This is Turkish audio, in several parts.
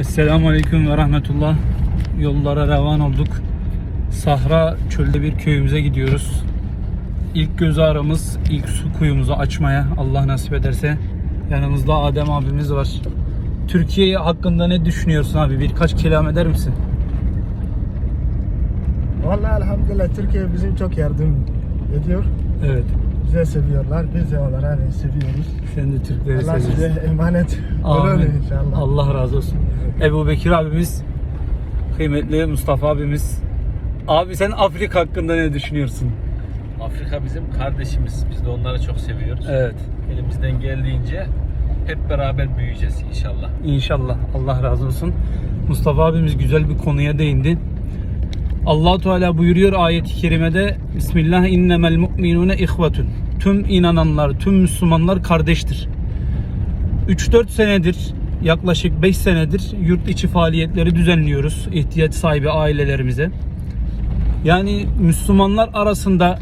Esselamu Aleyküm ve Rahmetullah. Yollara revan olduk. Sahra çölde bir köyümüze gidiyoruz. İlk göz ağrımız, ilk su kuyumuzu açmaya Allah nasip ederse. Yanımızda Adem abimiz var. Türkiye hakkında ne düşünüyorsun abi? Birkaç kelam eder misin? Vallahi elhamdülillah Türkiye bizim çok yardım ediyor. Evet. Bize seviyorlar. Biz de onları hani seviyoruz. Sen de Türkleri Allah seviyorsun. size emanet Amin. inşallah. Allah razı olsun. Ebu Bekir abimiz, kıymetli Mustafa abimiz. Abi sen Afrika hakkında ne düşünüyorsun? Afrika bizim kardeşimiz. Biz de onları çok seviyoruz. Evet. Elimizden geldiğince hep beraber büyüyeceğiz inşallah. İnşallah. Allah razı olsun. Mustafa abimiz güzel bir konuya değindi. Allah Teala buyuruyor ayet-i kerimede Bismillah innemel mu'minune ihvetun. Tüm inananlar, tüm Müslümanlar kardeştir. 3-4 senedir, yaklaşık 5 senedir yurt içi faaliyetleri düzenliyoruz ihtiyaç sahibi ailelerimize. Yani Müslümanlar arasında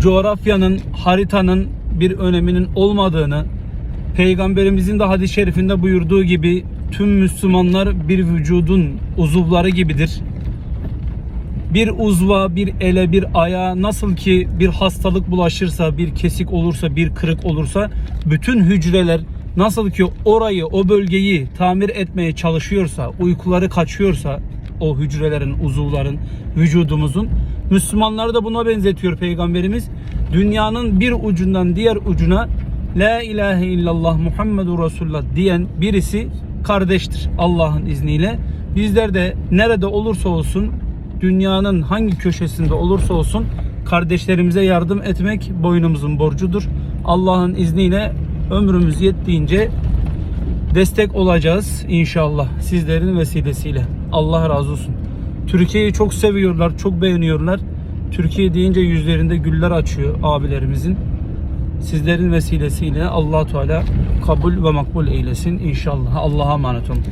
coğrafyanın, haritanın bir öneminin olmadığını, Peygamberimizin de hadis-i şerifinde buyurduğu gibi tüm Müslümanlar bir vücudun uzuvları gibidir. Bir uzva, bir ele, bir ayağa nasıl ki bir hastalık bulaşırsa, bir kesik olursa, bir kırık olursa bütün hücreler nasıl ki orayı, o bölgeyi tamir etmeye çalışıyorsa, uykuları kaçıyorsa o hücrelerin, uzuvların, vücudumuzun Müslümanları da buna benzetiyor Peygamberimiz. Dünyanın bir ucundan diğer ucuna La ilahe illallah Muhammedur Resulullah diyen birisi kardeştir Allah'ın izniyle. Bizler de nerede olursa olsun dünyanın hangi köşesinde olursa olsun kardeşlerimize yardım etmek boynumuzun borcudur. Allah'ın izniyle ömrümüz yettiğince destek olacağız inşallah sizlerin vesilesiyle. Allah razı olsun. Türkiye'yi çok seviyorlar, çok beğeniyorlar. Türkiye deyince yüzlerinde güller açıyor abilerimizin. Sizlerin vesilesiyle Allah Teala kabul ve makbul eylesin inşallah. Allah'a emanet olun.